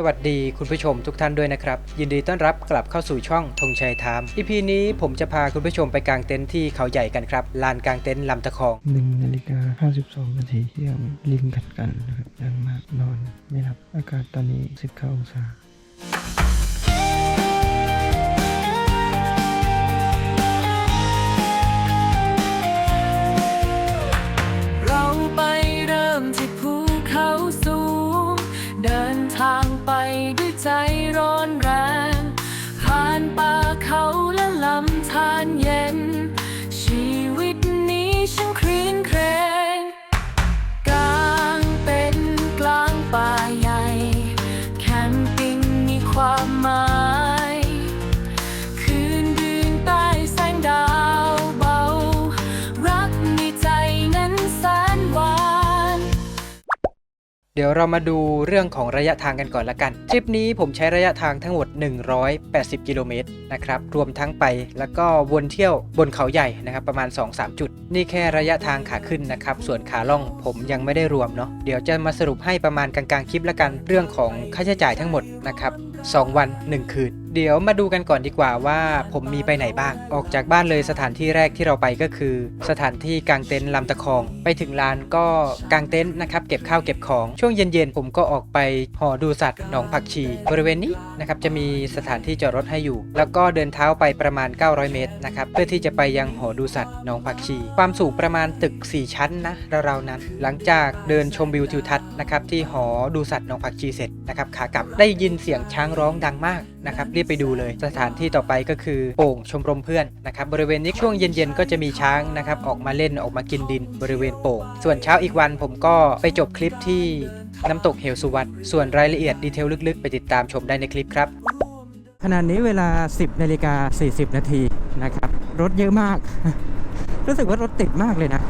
สวัสดีคุณผู้ชมทุกท่านด้วยนะครับ ยินดีต้อนรับกลับเข้าสู่ช่องธงชัยไทม์อีพีนี้ผมจะพาคุณผู้ชมไปกางเต็นท์ที่เขาใหญ่กันครับลานกางเต็นท์ลำตะคองหนึ่งนาฬิกาห้าสิบสองนาทีเที่ยงลิงกัดกันนะครับยังมากนอนไม่หลับอากาศตอนนี้สิบเก้าองศา ด้วยใจร้อนแรง ผ่านป่าเขาและลำธารเย็น ชีวิตนี้ช่างครื้นเครงกลางเป็นกลางป่าใหญ่ แคมปิ้งมีความหมาย เดี๋ยวเรามาดูเรื่องของระยะทางกันก่อนละกัน ทริปนี้ผมใช้ระยะทางทั้งหมด 180 กิโลเมตรนะครับ รวมทั้งไปแล้วก็วนเที่ยวบนเขาใหญ่นะครับ ประมาณ 2-3 จุด นี่แค่ระยะทางขาขึ้นนะครับ ส่วนขาล่องผมยังไม่ได้รวมเนาะ เดี๋ยวจะมาสรุปให้ประมาณกลางๆคลิปละกัน เรื่องของค่าใช้จ่ายทั้งหมดนะครับ 2 วัน 1 คืนเดี๋ยวมาดูกันก่อนดีกว่าว่าผมมีไปไหนบ้าง ออกจากบ้านเลยสถานที่แรกที่เราไปก็คือ สถานที่กางเต็นท์ลำตะคอง ไปถึงลานก็กางเต็นท์นะครับเก็บข้าวเก็บของช่วงเย็นๆผมก็ออกไปหอดูสัตว์หนองผักชี บริเวณนี้นะครับจะมีสถานที่จอดรถให้อยู่ แล้วก็เดินเท้าไปประมาณ 900 เมตรนะครับเพื่อที่จะไปยังหอดูสัตว์หนองผักชี ความสูงประมาณตึก 4 ชั้นนะราวๆนั้น หลังจากเดินชมวิวทิวทัศน์นะครับที่หอดูสัตว์หนองผักชีเสร็จนะครับขากลับได้ยินเสียงช้างร้องดังมากนะครับรีบไปดูเลยสถานที่ต่อไปก็คือโป่งชมรมเพื่อนนะครับบริเวณนี้ช่วงเย็นๆก็จะมีช้างนะครับออกมาเล่นออกมากินดินบริเวณโป่งส่วนเช้าอีกวันผมก็ไปจบคลิปที่น้ำตกเหวสุวัตส่วนรายละเอียดดีเทลลึกๆ ไปติดตามชมได้ในคลิปครับขณะนี้เวลา 10นาฬิกา40 นาทีนะครับ รถเยอะมาก รู้สึกว่ารถติดมากเลยนะ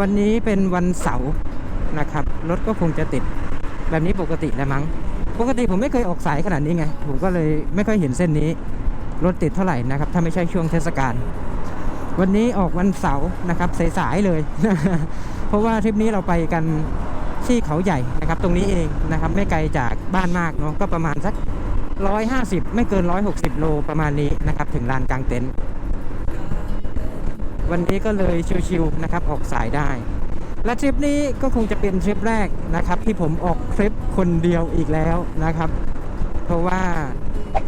วันนี้เป็นวันเสาร์นะครับ รถก็คงจะติดแบบนี้ปกติแหละมั้ง ปกติผมไม่เคยออกสายขนาดนี้ไง ผมก็เลยไม่ค่อยเห็นเส้นนี้ รถติดเท่าไหร่นะครับ ถ้าไม่ใช่ช่วงเทศกาล วันนี้ออกวันเสาร์นะครับสายๆเลย เพราะว่าทริปนี้เราไปกันที่เขาใหญ่นะครับ ตรงนี้เองนะครับ ไม่ไกลจากบ้านมากเนาะก็ประมาณสัก 150 ไม่เกิน 160 โลประมาณนี้นะครับ ถึงลานกลางเต็นท์วันนี้ก็เลยชิวๆนะครับ ออกสายได้ และทริปนี้ก็คงจะเป็นทริปแรกนะครับ ที่ผมออกทริปคนเดียวอีกแล้วนะครับ เพราะว่า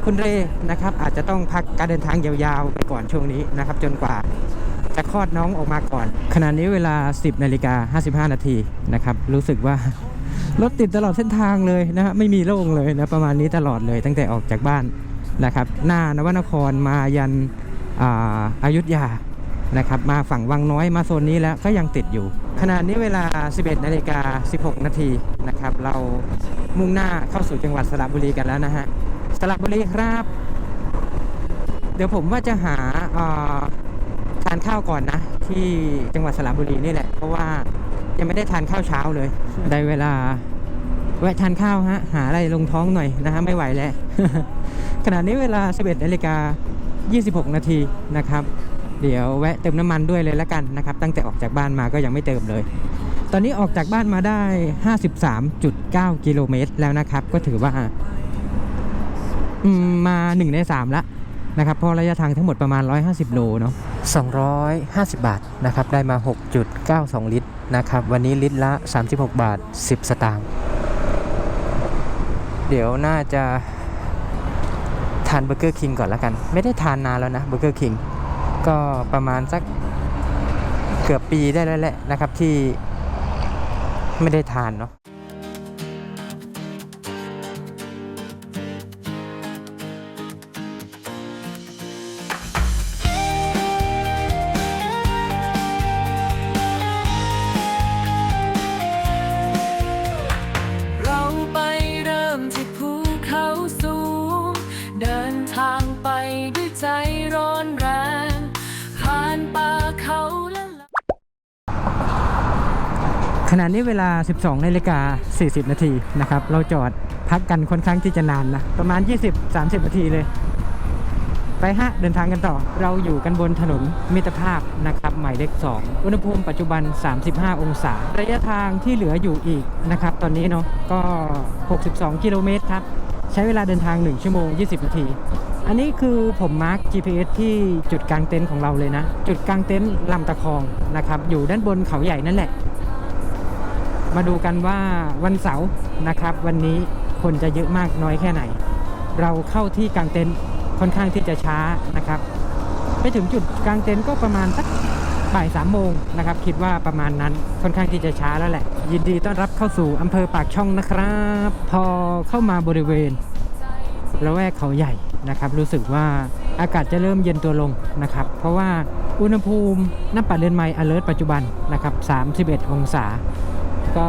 คุณเรนะครับอาจจะต้องพักการเดินทางยาวๆ ไปก่อนช่วงนี้นะครับ จนกว่าจะคลอดน้องออกมาก่อน ขณะนี้เวลา 10นาฬิกา55 นาทีนะครับ รู้สึกว่ารถติดตลอดเส้นทางเลยนะฮะไม่มีโล่งเลยนะประมาณนี้ตลอดเลยตั้งแต่ออกจากบ้านนะครับ หน้านวนครมายันออายุทยา นะครับมาฝั่งวังน้อยมาโซนนี้แล้วก็ยังติดอยู่ ขณะนี้เวลา 11นาฬิกา16 นาทีนะครับเรามุ่งหน้าเข้าสู่จังหวัดสระบุรีกันแล้วนะฮะสระบุรีครับ เดี๋ยวผมว่าจะหาทานข้าวก่อนนะ ที่จังหวัดสระบุรีนี่แหละ เพราะว่ายังไม่ได้ทานข้าวเช้าเลย ได้เวลาแวะทานข้าวฮะหาอะไรลงท้องหน่อยนะฮะไม่ไหวแล้วขณะนี้เวลา 11นาฬิกา26 นาทีนะครับ เดี๋ยวแวะเติมน้ำมันด้วยเลยละกันนะครับ ตั้งแต่ออกจากบ้านมาก็ยังไม่เติมเลย ตอนนี้ออกจากบ้านมาได้ 53.9 กิโลเมตรแล้วนะครับ ก็ถือว่ามา1ใน3ละนะครับเพราะระยะทางทั้งหมดประมาณ 150 โลเนาะ250 บาทนะครับ ได้มา 6.92 ลิตรนะครับ วันนี้ลิตรละ 36 บาท 10 สตางค์เดี๋ยวน่าจะทานเบอร์เกอร์คิงก่อนแล้วกัน ไม่ได้ทานนานแล้วนะเบอร์เกอร์คิง ก็ประมาณสักเกือบปีได้แล้วแหละนะครับที่ไม่ได้ทานเนาะ ณะนี้เวลา 12นาฬิกา40 นาทีนะครับ เราจอดพักกันค่อนข้างที่จะนานนะ ประมาณ 20-30 นาทีเลย ไปฮะ เดินทางกันต่อ เราอยู่กันบนถนนมิตรภาพนะครับ หมายเลข 2 อุณหภูมิปัจจุบัน 35 องศา ระยะทางที่เหลืออยู่อีกนะครับ ตอนนี้เนาะ ก็ 62 กิโลเมตรครับ ใช้เวลาเดินทาง 1 ชั่วโมง 20 นาทีอันนี้คือผมมาร์ก GPS ที่จุดกลางเต็นท์ของเราเลยนะ จุดกลางเต็นท์ลำตะคองนะครับ อยู่ด้านบนเขาใหญ่นั่นแหละ มาดูกันว่าวันเสาร์นะครับ วันนี้คนจะเยอะมากน้อยแค่ไหน เราเข้าที่กลางเต็นท์ค่อนข้างที่จะช้านะครับ ไปถึงจุดกลางเต็นท์ก็ประมาณสักบ่ายสามโมงนะครับ คิดว่าประมาณนั้นค่อนข้างที่จะช้าแล้วแหละ ยินดีต้อนรับเข้าสู่อำเภอปากช่องนะครับ พอเข้ามาบริเวณละแวกเขาใหญ่นะครับ รู้สึกว่าอากาศจะเริ่มเย็นตัวลงนะครับ เพราะว่าอุณหภูมิน้ำปัดเรือนไม้ alert ปัจจุบันนะครับ 31 องศา ก็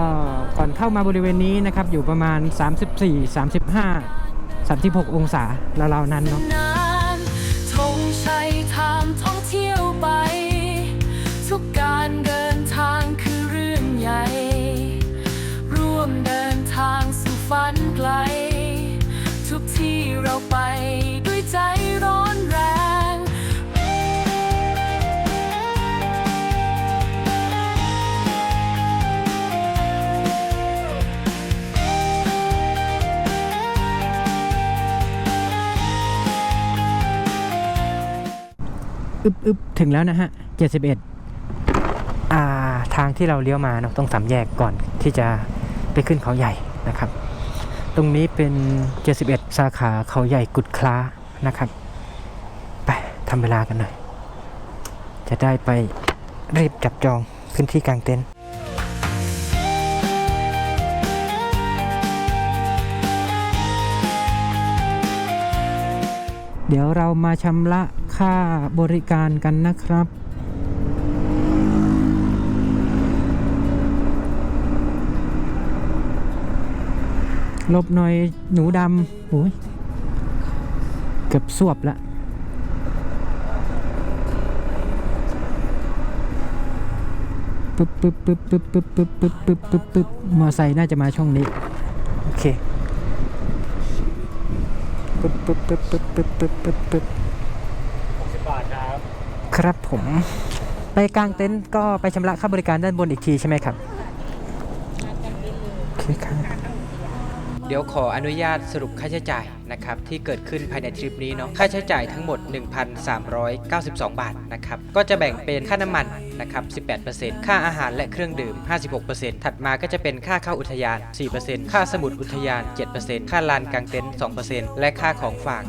ก่อนเข้ามาบริเวณนี้นะครับ อยู่ประมาณ 34 35 36 องศาราวๆนั้นเนาะ อึบอึบถึงแล้วนะฮะ71อ่าทางที่เราเลี้ยวมาเนาะต้องสามแยกก่อนที่จะไปขึ้นเขาใหญ่นะครับ ตรงนี้เป็น71สาขาเขาใหญ่กุดคล้านะครับไปทำเวลากันหน่อย จะได้ไปรีบจับจองพื้นที่กลางเต็นท์เดี๋ยวเรามาชำระ ค่าบริการกันนะครับ ลบหน่อยหนูดำโอ้ยเกือบสวบละปึ๊บปึ๊บปึ๊บปึ๊บปึ๊บปึ๊บปึ๊บปึ๊บปึ๊บปึ๊บมอไซค์น่าจะมาช่องนี้ โอเคปึ๊บปึ๊บปึ๊บปึ๊บปึ๊บปึ๊บปึ๊บปึ๊บ ครับผม ไปกลางเต็นท์ก็ไปชำระค่าบริการด้านบนอีกทีใช่ไหมครับ โอเคครับ เดี๋ยวขออนุญาตสรุปค่าใช้จ่ายนะครับที่เกิดขึ้นภายในทริปนี้เนาะค่าใช้จ่ายทั้งหมด 1,392 บาทนะครับก็จะแบ่งเป็นค่าน้ำมันนะครับ 18%ค่าอาหารและเครื่องดื่ม 56%ถัดมาก็จะเป็นค่าเข้าอุทยาน 4%ค่าสมุดอุทยาน 7%ค่าลานกางเต็นท์ 2%และค่าของฝาก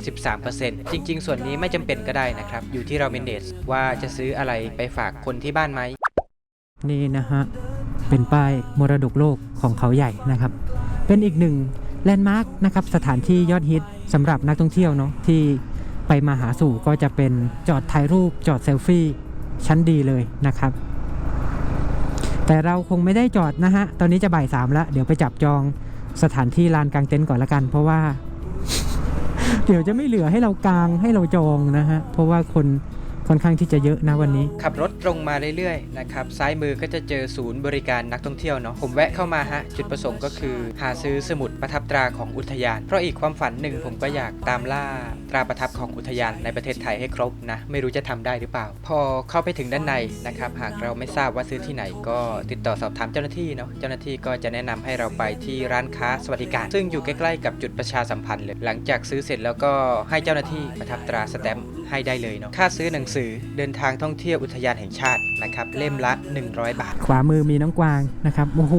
13%จริง ๆ ส่วนนี้ไม่จำเป็นก็ได้นะครับ อยู่ที่เราเมนเนจว่าจะซื้ออะไรไปฝากคนที่บ้านไหมนี่นะฮะเป็นป้ายมรดกโลกของเขาใหญ่นะครับ เป็นอีกหนึ่ง แลนด์มาร์คนะครับสถานที่ยอดฮิตสำหรับนักท่องเที่ยวเนาะที่ไปมาหาสู่ก็จะเป็นจอดถ่ายรูปจอดเซลฟี่ชั้นดีเลยนะครับ แต่เราคงไม่ได้จอดนะฮะ ตอนนี้จะบ่ายสามแล้ว เดี๋ยวไปจับจองสถานที่ลานกลางเต็นท์ก่อนละกัน เพราะว่า เดี๋ยวจะไม่เหลือให้เรากางให้เราจองนะฮะ เพราะว่าคน ค่อนข้างที่จะเยอะนะวันนี้ ขับรถตรงมาเรื่อยๆนะครับซ้ายมือก็จะเจอศูนย์บริการนักท่องเที่ยวเนาะผมแวะเข้ามาฮะจุดประสงค์ก็คือ หาซื้อสมุดประทับตราของอุทยาน เพราะอีกความฝันหนึ่งผมก็อยากตามล่าตราประทับของอุทยานในประเทศไทยให้ครบนะไม่รู้จะทำได้หรือเปล่า พอเข้าไปถึงด้านในนะครับหากเราไม่ทราบว่าซื้อที่ไหน ก็ติดต่อสอบถามเจ้าหน้าที่เนาะเจ้าหน้าที่ก็จะแนะนำให้เราไปที่ร้านค้าสวัสดิการ ซึ่งอยู่ใกล้ๆกับจุดประชาสัมพันธ์เลยหลังจากซื้อเสร็จแล้วก็ให้เจ้าหน้าที่ประทับตราสแตมป์ ให้ได้เลยเนาะค่าซื้อหนังสือเดินทางท่องเที่ยวอุทยานแห่งชาตินะครับเล่มละ 100 บาท ขวามือมีน้องกวางนะครับโอ้โห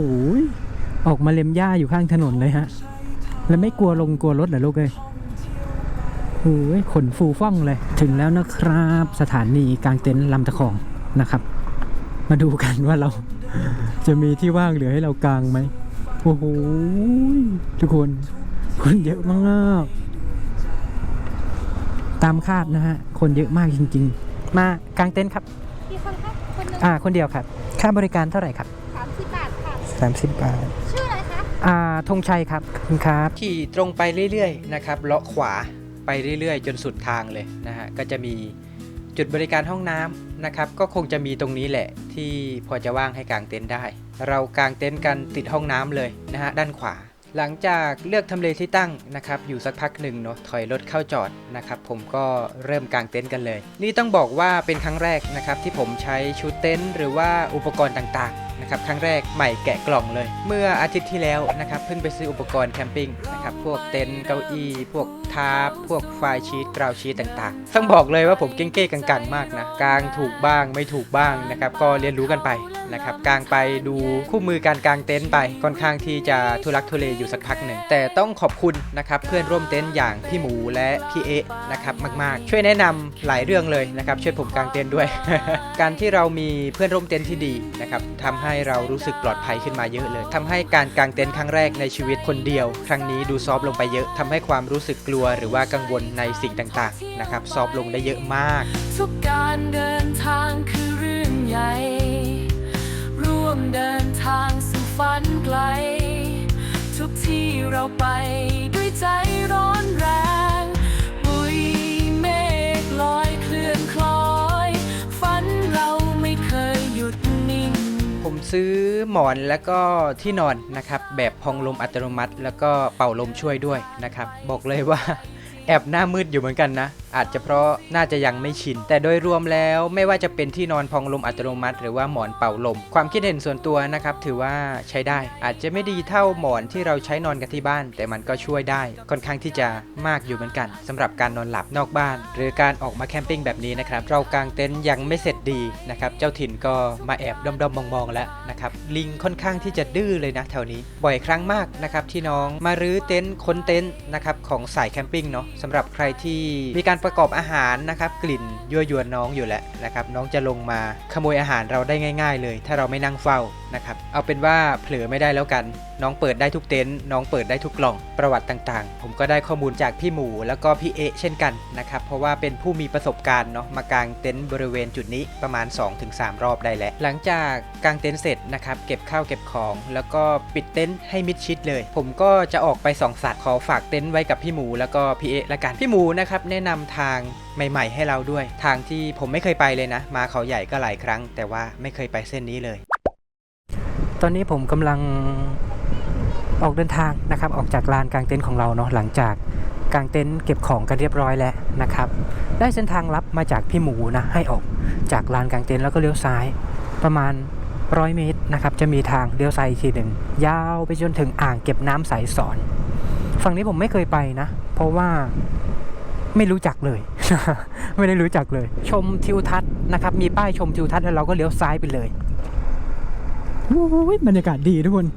ออกมาเล็มหญ้าอยู่ข้างถนนเลยฮะ แล้วไม่กลัวลงกลัวรถเหรอลูกเอ้ยโอ้ยขนฟูฟ่องเลย ถึงแล้วนะครับ สถานีกลางเต็นท์ลำตะคองนะครับ มาดูกันว่าเราจะมีที่ว่างเหลือให้เรากางไหมโอ้โหทุกคน คนเยอะมาก ตามคาดนะฮะ คนเยอะมากจริง ๆ มากางเต็นท์ครับกี่คนคะคนหนึ่งอ่า คนเดียวครับ ค่าบริการเท่าไหร่ครับ สามสิบบาทค่ะ 30 บาท ชื่ออะไรคะ อ่าธงชัยครับขอบคุณครับ ขี่ตรงไปเรื่อยๆนะครับเลาะขวาไปเรื่อยๆ จนสุดทางเลยนะฮะก็จะมีจุดบริการห้องน้ำนะครับ ก็คงจะมีตรงนี้แหละที่พอจะว่างให้กางเต็นท์ได้ เรากางเต็นท์กันติดห้องน้ำเลยนะฮะด้านขวา หลังจากเลือกทำเลที่ตั้งนะครับอยู่สักพักหนึ่งเนาะถอยรถเข้าจอดนะครับผมก็เริ่มกางเต็นท์กันเลย นี่ต้องบอกว่าเป็นครั้งแรกนะครับที่ผมใช้ชุดเต็นท์หรือว่าอุปกรณ์ต่างๆ นะครับครั้งแรกใหม่แกะกล่องเลย เมื่ออาทิตย์ที่แล้วนะครับเพิ่งไปซื้ออุปกรณ์แคมปิ้งนะครับพวกเต็นท์เก้าอี้พวกทาร์ปพวกไฟชีตกราวชีตต่างๆต้องบอกเลยว่าผมเก้ๆกังๆมากนะกางถูกบ้างไม่ถูกบ้างนะครับก็เรียนรู้กันไปนะครับกางไปดูคู่มือการกางเต็นท์ไปค่อนข้างที่จะทุลักทุเลอยู่สักพักหนึ่งแต่ต้องขอบคุณนะครับเพื่อนร่วมเต็นท์อย่างพี่หมูและพี่เอะนะครับมากๆ ช่วยแนะนำหลายเรื่องเลยนะครับช่วยผมกางเต็นท์ด้วย การที่เรามีเพื่อนร่วมเต็นท์ที่ดีนะครับทำให้ให้เรารู้สึกปลอดภัยขึ้นมาเยอะเลยทำให้การกางเต็นท์ครั้งแรกในชีวิตคนเดียว ครั้งนี้ดูซอฟลงไปเยอะทำให้ความรู้สึกกลัวหรือว่ากังวลในสิ่งต่างๆนะครับซอฟลงได้เยอะมาก ทุกการเดินทางคือเรื่องใหญ่ ร่วมเดินทางสู่ฝันไกล ทุกที่เราไปด้วยใจ ซื้อหมอนแล้วก็ที่นอนนะครับแบบพองลมอัตโนมัติ แล้วก็เป่าลมช่วยด้วยนะครับ บอกเลยว่า แอบหน้ามืดอยู่เหมือนกันนะ อาจจะเพราะน่าจะยังไม่ชิน แต่โดยรวมแล้วไม่ว่าจะเป็นที่นอนพองลมอัตโนมัติ หรือว่าหมอนเป่าลม ความคิดเห็นส่วนตัวนะครับถือว่าใช้ได้ อาจจะไม่ดีเท่าหมอนที่เราใช้นอนกันที่บ้าน แต่มันก็ช่วยได้ ค่อนข้างที่จะมากอยู่เหมือนกันสำหรับการนอนหลับนอกบ้าน หรือการออกมาแคมปิ้งแบบนี้นะครับเรากางเต็นท์ยังไม่เสร็จดีนะครับเจ้าถิ่นก็มาแอบด้อมๆมองๆแล้วนะครับลิงค่อนข้างที่จะดื้อเลยนะแถวนี้ บ่อยครั้งมากนะครับที่น้องมารื้อเต็นท์ค้นเต็นท์นะครับของสายแคมปิ้งเนาะสำหรับใครที่มีการประกอบอาหารนะครับกลิ่นยั่วยวนน้องอยู่แล้วนะครับน้องจะลงมาขโมยอาหารเราได้ง่าย ๆ เลย ถ้าเราไม่นั่งเฝ้านะครับเอาเป็นว่าเผลอไม่ได้แล้วกัน น้องเปิดได้ทุกเต็นท์น้องเปิดได้ทุกกล่องประวัติต่างๆ ผมก็ได้ข้อมูลจากพี่หมูแล้วก็พี่เอเช่นกันนะครับเพราะว่าเป็นผู้มีประสบการณ์เนาะมากางเต็นท์บริเวณจุดนี้ประมาณ 2-3 รอบได้แล้วหลังจากกางเต็นท์เสร็จนะครับเก็บข้าวเก็บของ แล้วก็ปิดเต็นท์ให้มิดชิดเลย ผมก็จะออกไปส่องสัตว์ขอฝากเต็นท์ไว้กับพี่หมูแล้วก็พี่เอละกัน พี่หมูนะครับแนะนำทางใหม่ ๆ ให้เราด้วย ทางที่ผมไม่เคยไปเลยนะ มาเขาใหญ่ก็หลายครั้ง แต่ว่าไม่เคยไปเส้นนี้เลย ตอนนี้ผมกำลังออกเดินทางนะครับออกจากลานกลางเต็นท์ของเราเนาะหลังจากกางเต็นท์เก็บของกันเรียบร้อยแล้วนะครับ ได้เส้นทางลับมาจากพี่หมูนะให้ออกจากลานกลางเต็นท์แล้วก็เลี้ยวซ้ายประมาณร้อยเมตรนะครับจะมีทางเลี้ยวซ้ายอีกทีหนึ่งยาวไปจนถึงอ่างเก็บน้ำสายสอน ฝั่งนี้ผมไม่เคยไปนะ เพราะว่าไม่รู้จักเลย ไม่ได้รู้จักเลย ชมทิวทัศน์นะครับ มีป้ายชมทิวทัศน์แล้วเราก็เลี้ยวซ้ายไปเลยโอ้ยบรรยากาศดีทุกคน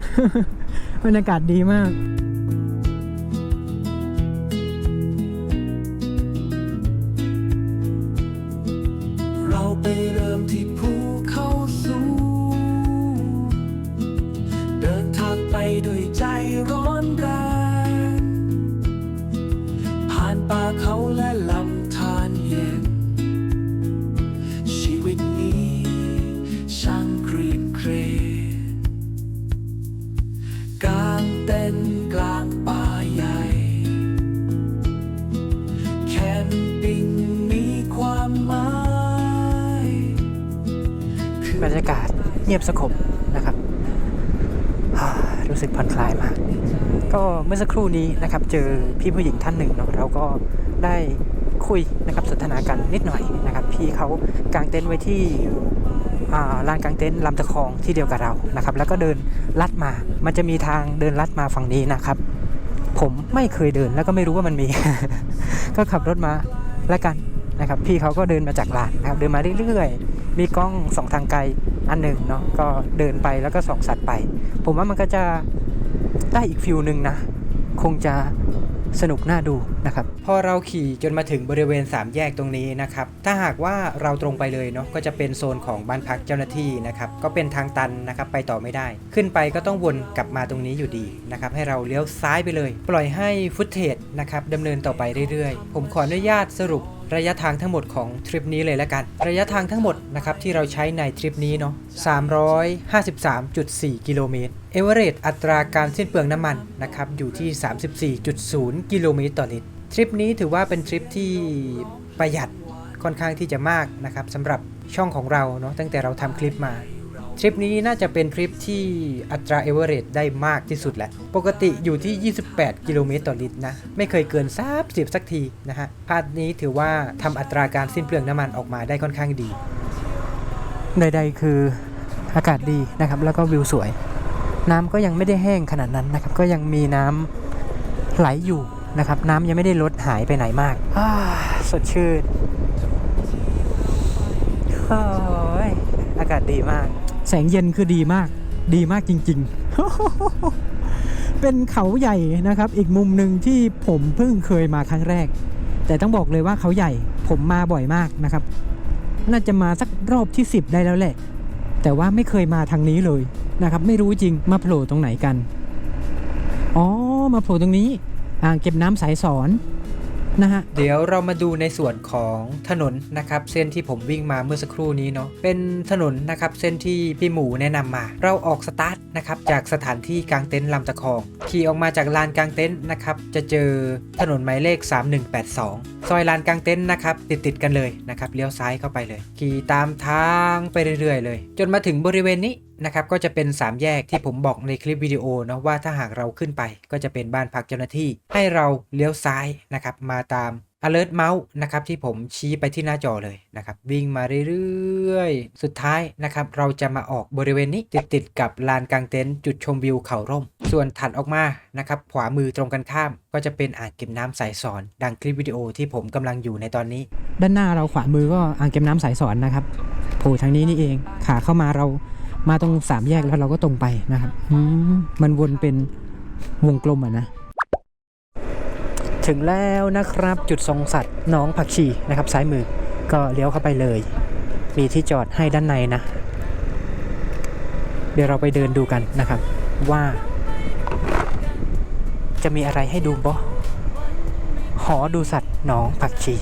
บรรยากาศดีมาก บสงบนะครับ รู้สึกผ่อนคลายมาก ก็เมื่อสักครู่นี้นะครับเจอพี่ผู้หญิงท่านหนึ่งเนาะเราก็ได้คุยนะครับสนทนากันนิดหน่อยนะครับ พี่เขากางเต็นท์ไว้ที่ลานกางเต็นท์ลำตะคองที่เดียวกับเรานะครับ แล้วก็เดินลัดมา มันจะมีทางเดินลัดมาฝั่งนี้นะครับ ผมไม่เคยเดินแล้วก็ไม่รู้ว่ามันมี ก็ขับรถมาแล้วกันนะครับ พี่เขาก็เดินมาจากลานนะครับ เดินมาเรื่อยๆ มีกล้องสองทางไกล อันหนึ่งเนาะก็เดินไปแล้วก็ส่องสัตว์ไป ผมว่ามันก็จะได้อีกฟิลหนึ่งนะ คงจะสนุกน่าดูนะครับ พอเราขี่จนมาถึงบริเวณ 3 แยกตรงนี้นะครับ ถ้าหากว่าเราตรงไปเลยเนาะก็จะเป็นโซนของบ้านพักเจ้าหน้าที่นะครับ ก็เป็นทางตันนะครับไปต่อไม่ได้ ขึ้นไปก็ต้องวนกลับมาตรงนี้อยู่ดีนะครับ ให้เราเลี้ยวซ้ายไปเลย ปล่อยให้ฟุตเทจนะครับดำเนินต่อไปเรื่อยๆ ผมขออนุญาตสรุป ระยะทางทั้งหมดของทริปนี้เลยแล้วกัน ระยะทางทั้งหมดนะครับที่เราใช้ในทริปนี้เนาะ353.4 กิโลเมตรเอเวอเรสอัตราการสิ้นเปลืองน้ำมันนะครับอยู่ที่ 34.0 กิโลเมตรต่อลิตรทริปนี้ถือว่าเป็นทริปที่ประหยัดค่อนข้างที่จะมากนะครับสำหรับช่องของเราเนาะตั้งแต่เราทำคลิปมา ทริปนี้น่าจะเป็นทริปที่อัตราเอเวอเรจได้มากที่สุดแหละ ปกติอยู่ที่ 28 กิโลเมตรต่อลิตรนะ ไม่เคยเกิน30สักทีนะฮะพาร์ทนี้ถือว่าทำอัตราการสิ้นเปลืองน้ำมันออกมาได้ค่อนข้างดี ใดๆคืออากาศดีนะครับ แล้วก็วิวสวย น้ำก็ยังไม่ได้แห้งขนาดนั้นนะครับ ก็ยังมีน้ำไหลอยู่นะครับ น้ำยังไม่ได้ลดหายไปไหนมากสดชื่นออากาศดีมาก แสงเย็นคือดีมาก ดีมากจริง ๆ เป็นเขาใหญ่นะครับ อีกมุมหนึ่งที่ผมเพิ่งเคยมาครั้งแรก แต่ต้องบอกเลยว่าเขาใหญ่ ผมมาบ่อยมากนะครับ น่าจะมาสักรอบที่ 10 ได้แล้วแหละ แต่ว่าไม่เคยมาทางนี้เลยนะครับ ไม่รู้จริงมาโผล่ตรงไหนกัน อ๋อ มาโผล่ตรงนี้ อ่างเก็บน้ำสายสอน นะฮะเดี๋ยวเรามาดูในส่วนของถนนนะครับเส้นที่ผมวิ่งมาเมื่อสักครู่นี้เนาะเป็นถนนนะครับเส้นที่พี่หมูแนะนำมา เราออกสตาร์ทนะครับจากสถานที่กลางเต็นท์ลำตะคองขี่ออกมาจากลานกลางเต็นท์นะครับจะเจอถนนหมายเลข 3182 ซอยลานกลางเต็นท์นะครับติดติดกันเลยนะครับเลี้ยวซ้ายเข้าไปเลย ขี่ตามทางไปเรื่อยๆ เลย จนมาถึงบริเวณนี้ นะครับก็จะเป็น 3 แยกที่ผมบอกในคลิปวิดีโอเนาะว่าถ้าหากเราขึ้นไป ก็จะเป็นบ้านพักเจ้าหน้าที่ ให้เราเลี้ยวซ้ายนะครับมาตาม alert mouse นะครับที่ผมชี้ไปที่หน้าจอเลยนะครับวิ่งมาเรื่อยๆ สุดท้ายนะครับเราจะมาออกบริเวณนี้ติดติดกับลานกลางเต็นท์จุดชมวิวเขาร่ม ส่วนถัดออกมานะครับขวามือตรงกันข้าม ก็จะเป็นอ่างเก็บน้ำสายสอนดังคลิปวิดีโอที่ผมกำลังอยู่ในตอนนี้ ด้านหน้าเราขวามือก็อ่างเก็บน้ำสายสอนนะครับโผล่ทางนี้นี่เองขาเข้ามาเรา มาตรงสามแยกแล้วเราก็ตรงไปนะครับมันวนเป็นวงกลมอะนะ ถึงแล้วนะครับจุดทรงสัตว์น้องผักชีนะครับ ซ้ายมือก็เลี้ยวเข้าไปเลย มีที่จอดให้ด้านในนะ เดี๋ยวเราไปเดินดูกันนะครับ ว่า จะมีอะไรให้ดูบ่หอดูสัตว์หนองผักชี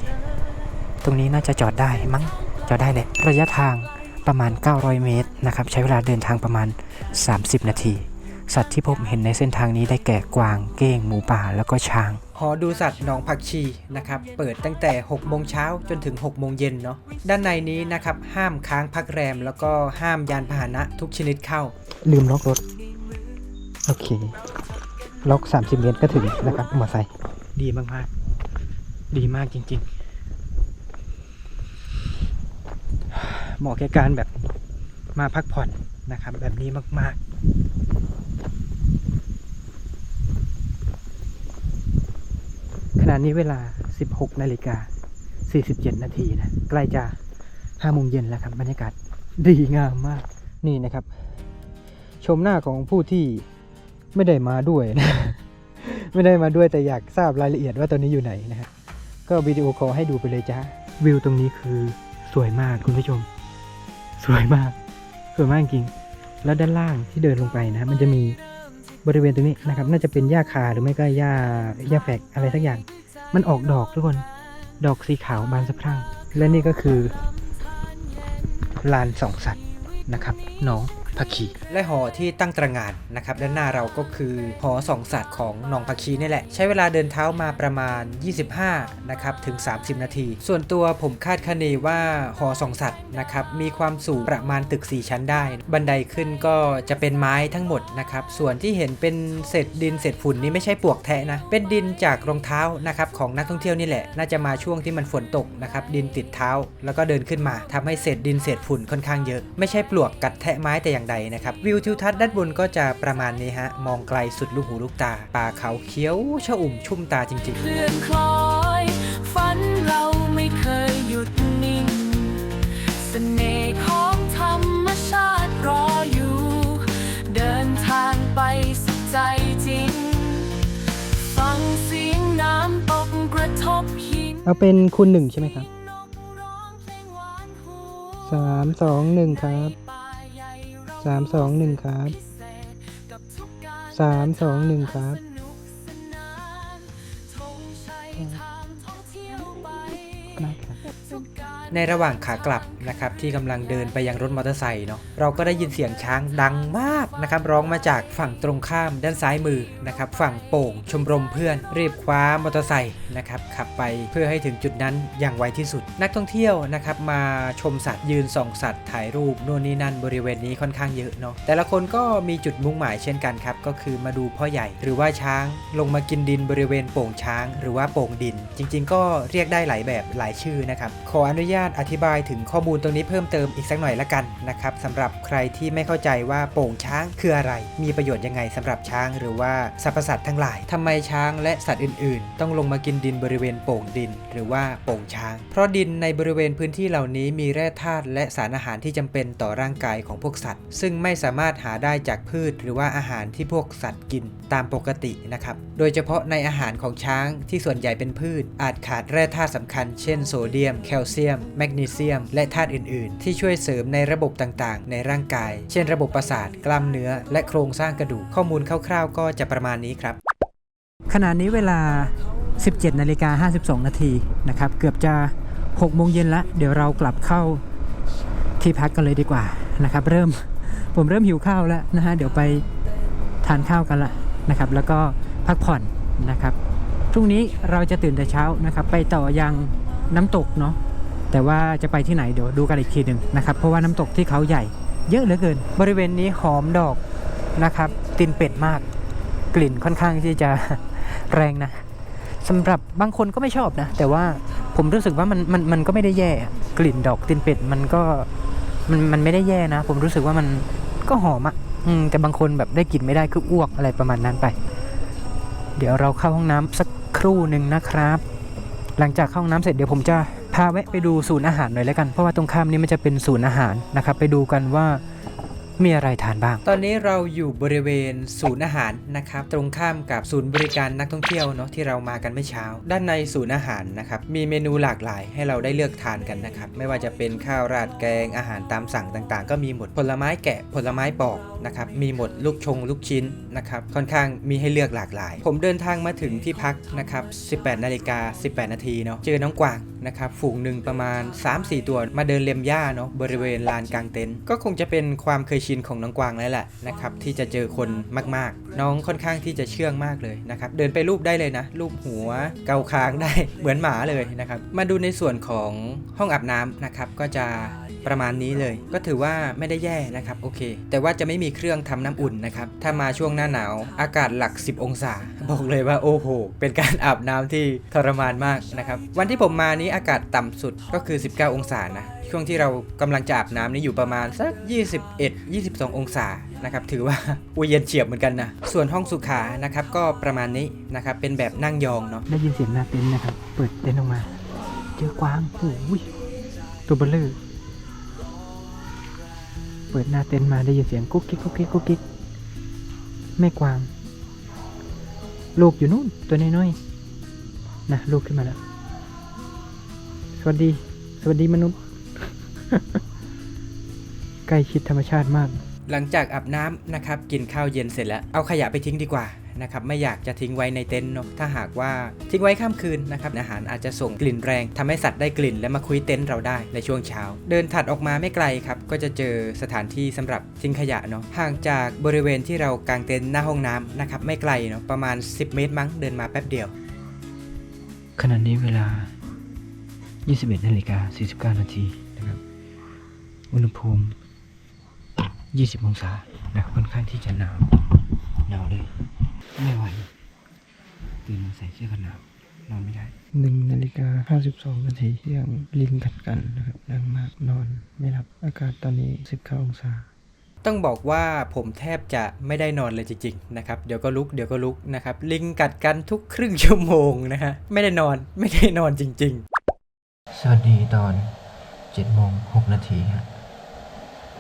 ตรงนี้น่าจะจอดได้มั้งจอดได้แหละระยะทาง ประมาณ 900 เมตรนะครับใช้เวลาเดินทางประมาณ 30 นาที สัตว์ที่พบเห็นในเส้นทางนี้ได้แก่กวาง เก้ง หมูป่า แล้วก็ช้างหอดูสัตว์หนองผักชีนะครับเปิดตั้งแต่ 6 โมงเช้าจนถึง 6 โมงเย็นเนาะด้านในนี้นะครับห้ามค้างพักแรม แล้วก็ห้ามยานพาหนะทุกชนิดเข้า ลืมล็อกรถ โอเค ล็อก 30 เมตรก็ถึงนะครับมอไซค์ดีมากๆ ดีมากจริง ๆ เหมาะแก่การแบบมาพักผ่อนนะครับ แบบนี้มากๆ ขณะนี้เวลา 16นาฬิกา47 นาทีนะ ใกล้จะ5โมงเย็นแล้วครับ บรรยากาศดีงามมากนี่นะครับ ชมหน้าของผู้ที่ไม่ได้มาด้วยนะ ไม่ได้มาด้วยแต่อยากทราบรายละเอียดว่าตอนนี้อยู่ไหนนะฮะก็วิดีโอคอลให้ดูไปเลยจ้าวิวตรงนี้คือสวยมากคุณผู้ชม สวยมากสวยมากจริง แล้วด้านล่างที่เดินลงไปนะมันจะมีบริเวณตรงนี้นะครับ น่าจะเป็นหญ้าคาหรือไม่ก็หญ้าหญ้าแฝกอะไรสักอย่าง มันออกดอกทุกคน ดอกสีขาวบานสะพรั่ง และนี่ก็คือลานสองสัตว์นะครับน้อง ผักขีและหอที่ตั้งตระหงานนะครับด้านหน้าเราก็คือหอสองสัตว์ของหนองผักชีนี่แหละ ใช้เวลาเดินเท้ามาประมาณ 25นะครับถึง 30 นาที ส่วนตัวผมคาดคะเนว่าหอสองสัตว์นะครับมีความสูงประมาณตึก 4 ชั้นได้ บันไดขึ้นก็จะเป็นไม้ทั้งหมดนะครับส่วนที่เห็นเป็นเศษดินเศษฝุ่นนี่ไม่ใช่ปลวกแทะนะเป็นดินจากรองเท้านะครับของนักท่องเที่ยวนี่แหละ น่าจะมาช่วงที่มันฝนตกนะครับดินติดเท้า แล้วก็เดินขึ้นมาทำให้เศษดินเศษฝุ่นค่อนข้างเยอะ ไม่ใช่ปลวกกัดแทะไม้แต่อย่างใดนะครับวิวทิวทัศน์ด้านบนก็จะประมาณนี้ฮะมองไกลสุดลูกหูลูกตา ป่าเขาเขียวชอุ่มชุ่มตาจริงๆเคลื่อนคล้อยฝันเราไม่เคยหยุดนิ่งเสน่ห์ของธรรมชาติรออยู่ เดินทางไปสุดใจจริง ฟังเสียงน้ำตกกระทบหินเอาเป็นคูณหนึ่งใช่ไหมครับนกร้องเพลงหวานหูสามสองหนึ่งครับป่าใหญ่เรา สามสองหนึ่งครับสามสองหนึ่งครับในระหว่างขากลับนะครับที่กำลังเดินไปยังรถมอเตอร์ไซค์เนาะเราก็ได้ยินเสียงช้างดังมากนะครับร้องมาจากฝั่งตรงข้ามด้านซ้ายมือนะครับฝั่งโป่งชมรมเพื่อนรีบคว้ามอเตอร์ไซค์นะครับขับไปเพื่อให้ถึงจุดนั้นอย่างไวที่สุด นักท่องเที่ยวนะครับมาชมสัตว์ยืนส่องสัตว์ถ่ายรูปโน่นนี่นั่นบริเวณนี้ค่อนข้างเยอะเนาะแต่ละคนก็มีจุดมุ่งหมายเช่นกันครับก็คือมาดูพ่อใหญ่ หรือว่าช้างลงมากินดินบริเวณโป่งช้าง หรือว่าโป่งดิน จริง ๆ ก็เรียกได้หลายแบบหลายชื่อนะครับขออนุญาตอธิบายถึงข้อมูลตรงนี้เพิ่มเติมอีกสักหน่อยละกันนะครับสำหรับใครที่ไม่เข้าใจว่าโป่งช้างคืออะไร มีประโยชน์ยังไงสำหรับช้างหรือว่าสรรพสัตว์ทั้งหลายทำไมช้างและสัตว์อื่น ๆ ต้องลงมากินดินบริเวณโป่งดิน หรือว่าโป่งช้าง เพราะดินในบริเวณพื้นที่เหล่านี้มีแร่ธาตุและสารอาหารที่จำเป็นต่อร่างกายของพวกสัตว์ ซึ่งไม่สามารถหาได้จากพืช หรือว่าอาหารที่พวกสัตว์กินตามปกตินะครับ โดยเฉพาะในอาหารของช้างที่ส่วนใหญ่เป็นพืช อาจขาดแร่ธาตุสำคัญ เช่นโซเดียม แคลเซียม แมกนีเซียม และธาตุอื่น ๆ ที่ช่วยเสริมในระบบต่าง ๆ ในร่างกาย เช่น ระบบประสาท กล้ามเนื้อ และโครงสร้างกระดูก ข้อมูลคร่าว ๆ ก็จะประมาณนี้ครับ ขณะนี้เวลา 17นาฬิกา52 นาทีนะครับ เกือบจะ 6 โมงเย็นละ เดี๋ยวเรากลับเข้าที่พักกันเลยดีกว่านะครับ เริ่ม ผมเริ่มหิวข้าวแล้วนะฮะ เดี๋ยวไปทานข้าวกันละนะครับ แล้วก็พักผ่อนนะครับพรุ่งนี้เราจะตื่นแต่เช้านะครับ ไปต่อยังน้ำตกเนาะ แต่ว่าจะไปที่ไหนเดี๋ยวดูกันอีกทีหนึ่งนะครับ เพราะว่าน้ำตกที่เขาใหญ่ เยอะเหลือเกิน บริเวณนี้หอมดอกนะครับตินเป็ดมาก กลิ่นค่อนข้างที่จะแรงนะสำหรับบางคนก็ไม่ชอบนะ แต่ว่าผมรู้สึกว่ามันมันมันก็ไม่ได้แย่กลิ่นดอกตินเป็ดมันก็มันมันไม่ได้แย่นะ ผมรู้สึกว่ามันก็หอมอะอืมแต่บางคนแบบได้กลิ่นไม่ได้คืออ้วกอะไรประมาณนั้นไป เดี๋ยวเราเข้าห้องน้ำสักครู่หนึ่งนะครับ หลังจากเข้าห้องน้ำเสร็จเดี๋ยวผมจะ พาแวะไปดูศูนย์อาหารหน่อยแล้วกัน เพราะว่าตรงข้ามนี้มันจะเป็นศูนย์อาหารนะครับ ไปดูกันว่า มีอะไรทานบ้าง ตอนนี้เราอยู่บริเวณศูนย์อาหารนะครับ ตรงข้ามกับศูนย์บริการนักท่องเที่ยวเนาะที่เรามากันเมื่อเช้า ด้านในศูนย์อาหารนะครับมีเมนูหลากหลายให้เราได้เลือกทานกันนะครับไม่ว่าจะเป็นข้าวราดแกงอาหารตามสั่งต่างๆ ก็มีหมดผลไม้แกะผลไม้ปอกนะครับมีหมดลูกชงลูกชิ้นนะครับค่อนข้างมีให้เลือกหลากหลาย ผมเดินทางมาถึงที่พักนะครับ 18นาฬิกา18 นาทีเนาะเจอน้องกวางนะครับฝูงหนึ่งประมาณ 3-4 ตัวมาเดินเลียมหญ้าเนาะบริเวณลานกลางเต็นท์ก็คงจะเป็นความเคยชินินของน้องกวางแล้วแหละนะครับที่จะเจอคนมากๆ น้องค่อนข้างที่จะเชื่องมากเลยนะครับเดินไปรูปได้เลยนะรูปหัวเกาคางได้เหมือนหมาเลยนะครับมาดูในส่วนของห้องอาบน้ำนะครับก็จะประมาณนี้เลย ก็ถือว่าไม่ได้แย่นะครับโอเค แต่ว่าจะไม่มีเครื่องทำน้ำอุ่นนะครับถ้ามาช่วงหน้าหนาวอากาศหลัก 10 องศา บอกเลยว่าโอ้โห เป็นการอาบน้ำที่ทรมานมากนะครับวันที่ผมมานี้อากาศต่ำสุดก็คือ 19 องศานะ ช่วงที่เรากำลังจะอาบน้ำนี่อยู่ประมาณสัก 21 22 องศานะครับถือว่าอุยเย็นเฉียบเหมือนกันนะ ส่วนห้องสุขานะครับก็ประมาณนี้นะครับเป็นแบบนั่งยองเนาะได้ยินเสียงหน้าเต็นท์นะครับ เปิดเต็นท์ออกมา เจอกวางโอ้ยตัวเบลเลอร์เปิดหน้าเต็นท์มาได้ยินเสียงกุ๊กกิ๊กกุ๊กกิ๊กกุ๊กกิ๊กแม่กวาง ลูกอยู่นู่นตัวน้อยๆนะลูกขึ้นมาแล้ว สวัสดี สวัสดีมนุษย์ ใกล้ชิดธรรมชาติมาก หลังจากอาบน้ำนะครับ กินข้าวเย็นเสร็จแล้ว เอาขยะไปทิ้งดีกว่านะครับไม่อยากจะทิ้งไว้ในเต็นท์เนาะถ้าหากว่าทิ้งไว้ข้ามคืนนะครับอาหารอาจจะส่งกลิ่นแรงทำให้สัตว์ได้กลิ่นและมาคุยเต็นท์เราได้ในช่วงเช้า เดินถัดออกมาไม่ไกลครับ ก็จะเจอสถานที่สำหรับทิ้งขยะเนาะห่างจากบริเวณที่เรากางเต็นท์หน้าห้องน้ำนะครับไม่ไกลเนาะประมาณ 10 เมตรมั้งเดินมาแป๊บเดียว ขณะนี้เวลา 21นาฬิกา49นาทีนะครับ อุณหภูมิ 20 องศานะครับค่อนข้างที่จะหนาว หนาวเลย ไม่ไหว ตื่นมาใส่เสื้อกันหนาวนอนไม่ได้หนึ่งนาฬิกา52นาทีเที่ยงลิงกัดกันนะครับดังมากนอนไม่หลับอากาศตอนนี้19องศาต้องบอกว่าผมแทบจะไม่ได้นอนเลยจริงๆนะครับเดี๋ยวก็ลุกเดี๋ยวก็ลุกนะครับลิงกัดกันทุกครึ่งชั่วโมงนะฮะไม่ได้นอนไม่ได้นอนจริง ๆ สวัสดีตอน7โมง6นาทีฮะ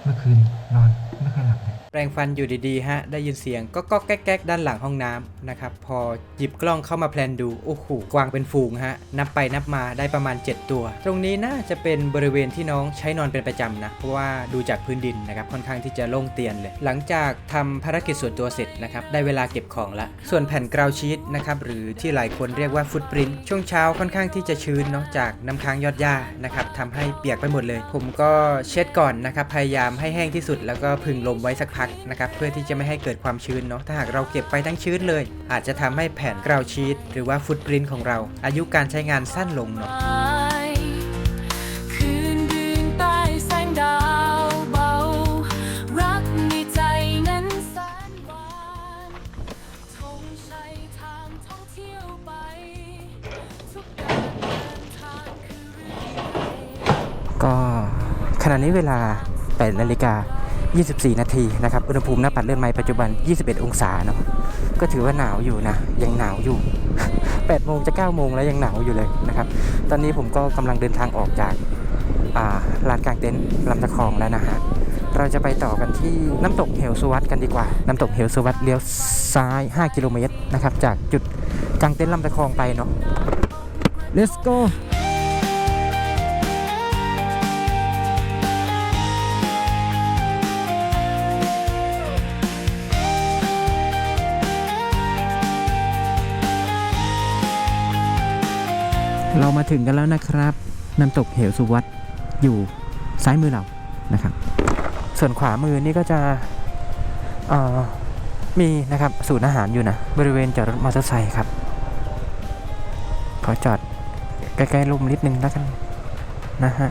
เมื่อคืน นอนไม่ค่อยหลับเลยแปรงฟันอยู่ดีๆฮะ ได้ยินเสียงก็ก็แก๊กๆด้านหลังห้องน้ำนะครับ พอหยิบกล้องเข้ามาแพลนดู โอ้โห กวางเป็นฝูงฮะ นับไปนับมาได้ประมาณ 7 ตัว ตรงนี้น่าจะเป็นบริเวณที่น้องใช้นอนเป็นประจำนะ เพราะว่าดูจากพื้นดินนะครับ ค่อนข้างที่จะโล่งเตียนเลย หลังจากทำภารกิจส่วนตัวเสร็จนะครับ ได้เวลาเก็บของละ ส่วนแผ่นกราวชีตนะครับ หรือที่หลายคนเรียกว่าฟุตปรินช่วงเช้าค่อนข้างที่จะชื้นเนาะจากน้ำค้างยอดหญ้านะครับทำให้เปียกไปหมดเลย ผมก็เช็ดก่อนนะครับ พยายามให้แห้งที่สุดแล้วก็พึงลมไว้สักพักนะครับเพื่อที่จะไม่ให้เกิดความชื้นเนาะถ้าหากเราเก็บไปทั้งชื้นเลย อาจจะทำให้แผ่นกราวชีตหรือว่าฟุตปรินของเรา อายุการใช้งานสั้นลงเนาะก็ขณะนี้เวลา8นาฬิกา 24 นาทีนะครับ อุณหภูมิหน้าปัดเลื่อนไม้ปัจจุบัน 21 องศาเนาะ ก็ถือว่าหนาวอยู่นะ ยังหนาวอยู่ 8 โมงจะ9โมงแล้วยังหนาวอยู่เลยนะครับ ตอนนี้ผมก็กำลังเดินทางออกจากาลานกลางเต็นท์ลำตะคองแล้วนะฮะ เราจะไปต่อกันที่น้ำตกเหวสุวัตกันดีกว่า น้ำตกเหวสุวัตเลี้ยวซ้าย 5 กิโลเมตรนะครับ จากจุดกลางเต็นท์ลำตะคองไปเนาะ let's go มาถึงกันแล้วนะครับน้ำตกเหวสุวัตอยู่ซ้ายมือเรานะครับ ส่วนขวามือนี่ก็จะมีนะครับศูนย์อาหารอยู่นะ บริเวณจอดรถมอเตอร์ไซค์ครับ ขอจอดใกล้ๆลมนิดนึงแล้วกันนะฮะ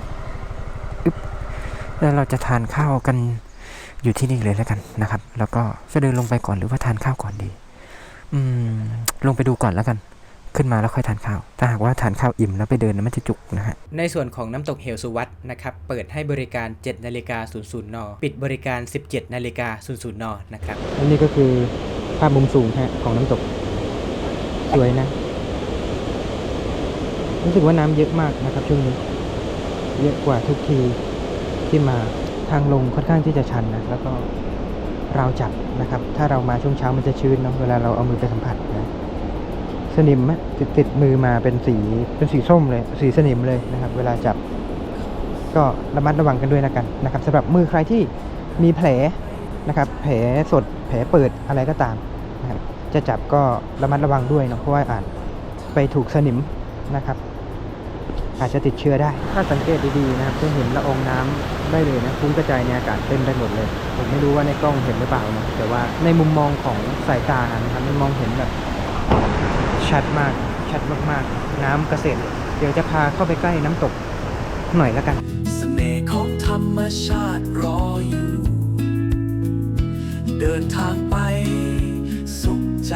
อึ๊บแล้วเราจะทานข้าวกันอยู่ที่นี่เลยแล้วกันนะครับ แล้วก็จะเดินลงไปก่อนหรือว่าทานข้าวก่อนดี อืม ลงไปดูก่อนแล้วกัน ขึ้นมาแล้วค่อยทานข้าว ถ้าหากว่าทานข้าวอิ่มแล้วไปเดินนะมันจะจุกนะฮะ ในส่วนของน้ำตกเหวสุวัตนะครับ เปิดให้บริการ 7 นาฬิกา 00 น ปิดบริการ 17 นาฬิกา 00 น นะครับอันนี้ก็คือภาพมุมสูงฮะของน้ำตก สวยนะ รู้สึกว่าน้ำเยอะมากนะครับช่วงนี้ เยอะกว่าทุกทีที่มา ทางลงค่อนข้างที่จะชันนะ แล้วก็ราวจับนะครับ ถ้าเรามาช่วงเช้ามันจะชื้นเนาะ เวลาเราเอามือไปสัมผัสนะ สนิมติดติดมือมาเป็นสีเป็นสีส้มเลย สีสนิมเลยนะครับ เวลาจับ ก็ระมัดระวังกันด้วยนะกันนะครับสำหรับมือใครที่มีแผลนะครับ แผลสดแผลเปิดอะไรก็ตามนะครับจะจับก็ระมัดระวังด้วยเนาะเพราะว่าอาจไปถูกสนิมนะครับ อาจจะติดเชื้อได้ ถ้าสังเกตดีๆนะครับจะเห็นละอองน้ำได้เลยนะฟุ้งกระจายในอากาศเต็มไปหมดเลย ผมไม่รู้ว่าในกล้องเห็นหรือเปล่านะแต่ว่าในมุมมองของสายตานะครับมันมองเห็นแบบ ชัดมากชัดมากๆ น้ำเกษตร เดี๋ยวจะพาเข้าไปใกล้น้ำตกหน่อยแล้วกัน เสน่ห์ของธรรมชาติรออยู่ เดินทางไป สุขใจ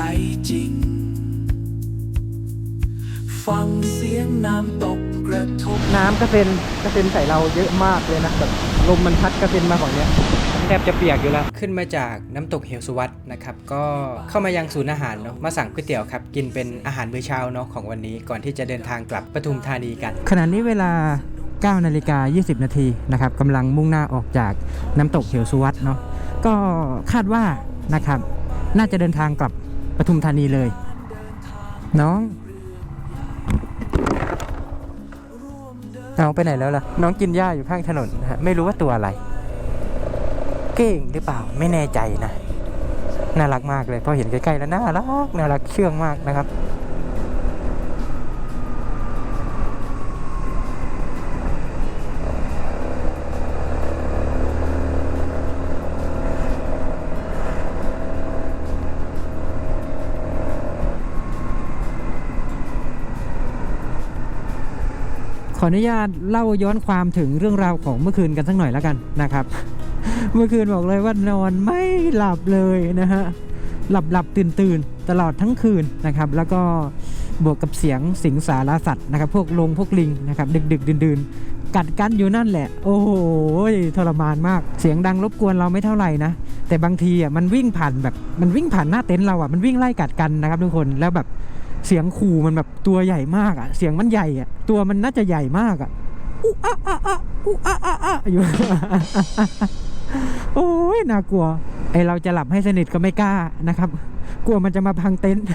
จริง ฟังเสียงน้ำตกกระทบน้ำกระเซ็นกระเซ็นใส่เราเยอะมากเลยนะแบบลมมันพัดกระเซ็นมาฝั่งเนี้ย แทบจะเปียกอยู่แล้ว ขึ้นมาจากน้ำตกเหวสุวัตนะครับก็เข้ามายังศูนย์อาหารเนาะมาสั่งก๋วยเตี๋ยวครับกินเป็นอาหารมื้อเช้าเนาะของวันนี้ก่อนที่จะเดินทางกลับปทุมธานีกัน ขณะนี้เวลา9นาฬิกา 20 นาทีนะครับกำลังมุ่งหน้าออกจากน้ำตกเหวสุวัตเนาะก็คาดว่านะครับ น่าจะเดินทางกลับปทุมธานีเลย น้องเอาไปไหนแล้วล่ะ น้องกินหญ้าอยู่ข้างถนนนะฮะไม่รู้ว่าตัวอะไร เก้งหรือเปล่าไม่แน่ใจนะ น่ารักมากเลยพอเห็นใกล้ๆแล้วน่ารักน่ารักเชื่องมากนะครับขออนุญาตเล่าย้อนความถึงเรื่องราวของเมื่อคืนกันสักหน่อยแล้วกันนะครับ เมื่อคืนบอกเลยว่านอนไม่หลับเลยนะฮะ หลับหลับตื่นตื่นตลอดทั้งคืนนะครับ แล้วก็บวกกับเสียงสิงสารสัตว์นะครับ พวกลงพวกลิงนะครับ ดึกดึกดื่นดื่นกัดกันอยู่นั่นแหละ โอ้โหทรมานมาก เสียงดังรบกวนเราไม่เท่าไหร่นะ แต่บางทีอะมันวิ่งผ่านแบบมันวิ่งผ่านหน้าเต็นท์เราอะมันวิ่งไล่กัดกันนะครับทุกคนแล้วแบบเสียงขู่มันแบบตัวใหญ่มากอะ เสียงมันใหญ่อะ ตัวมันน่าจะใหญ่มากอะอุ๊อะอะอะอุ๊อะอะอะอยู่ โอ้ยน่ากลัว ไอเราจะหลับให้สนิทก็ไม่กล้านะครับ กลัวมันจะมาพังเต็นท์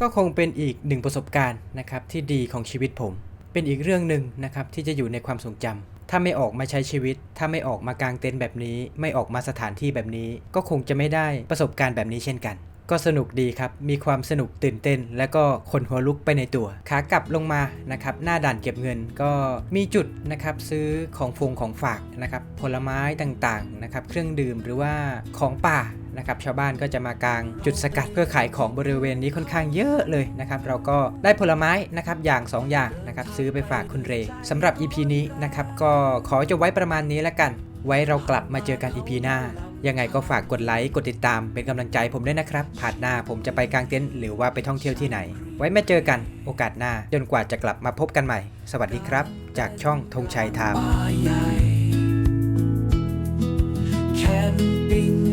ก็คงเป็นอีกหนึ่งประสบการณ์นะครับที่ดีของชีวิตผม เป็นอีกเรื่องหนึ่งนะครับที่จะอยู่ในความทรงจำถ้าไม่ออกมาใช้ชีวิต ถ้าไม่ออกมากางเต็นท์แบบนี้ ไม่ออกมาสถานที่แบบนี้ ก็คงจะไม่ได้ประสบการณ์แบบนี้เช่นกัน ก็สนุกดีครับ มีความสนุกตื่นเต้น และก็ขนหัวลุกไปในตัว ขากลับลงมานะครับ หน้าด่านเก็บเงินก็มีจุดนะครับซื้อของฟงของฝากนะครับ ผลไม้ต่างๆนะครับ เครื่องดื่มหรือว่าของป่านะครับชาวบ้านก็จะมากางจุดสกัดเพื่อขายของบริเวณนี้ค่อนข้างเยอะเลยนะครับเราก็ได้ผลไม้นะครับอย่างสองอย่างนะครับซื้อไปฝากคุณเรสำหรับ EP นี้นะครับก็ขอจะไว้ประมาณนี้แล้วกัน ไว้เรากลับมาเจอกัน EP หน้า ยังไงก็ฝากกดไลค์กดติดตามเป็นกำลังใจผมด้วยนะครับผ่านหน้าผมจะไปกางเต็นท์หรือว่าไปท่องเที่ยวที่ไหน ไว้มาเจอกันโอกาสหน้า จนกว่าจะกลับมาพบกันใหม่ สวัสดีครับ จากช่องธงชัยไทม์ป่าม